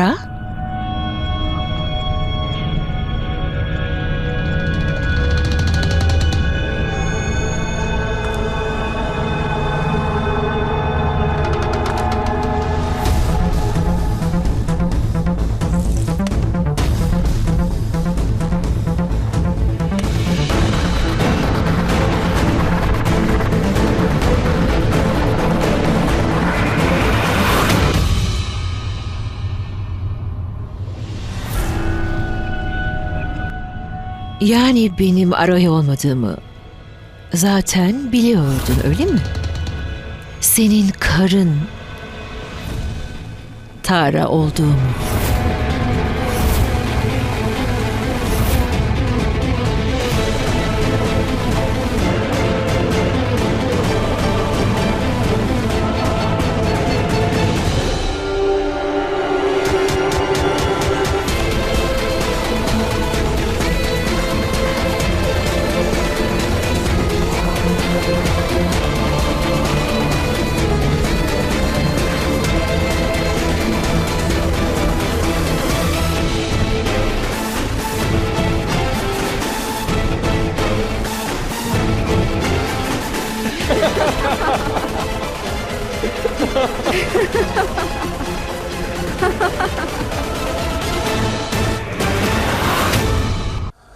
huh? Yani benim Arohi olmadığımı zaten biliyordun öyle mi? Senin karın Tara olduğumu.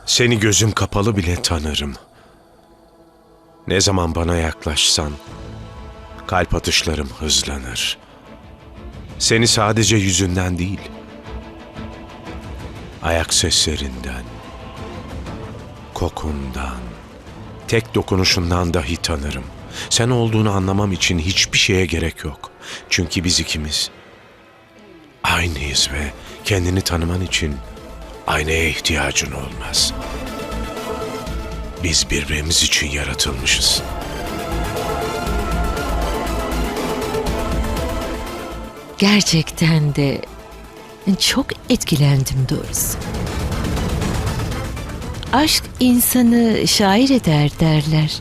Seni gözüm kapalı bile tanırım. Ne zaman bana yaklaşsan kalp atışlarım hızlanır. Seni sadece yüzünden değil, ayak seslerinden, kokundan, tek dokunuşundan dahi tanırım. Sen olduğunu anlamam için hiçbir şeye gerek yok. Çünkü biz ikimiz aynıyız ve kendini tanıman için aynaya ihtiyacın olmaz. Biz birbirimiz için yaratılmışız. Gerçekten de çok etkilendim doğrusu. Aşk insanı şair eder derler.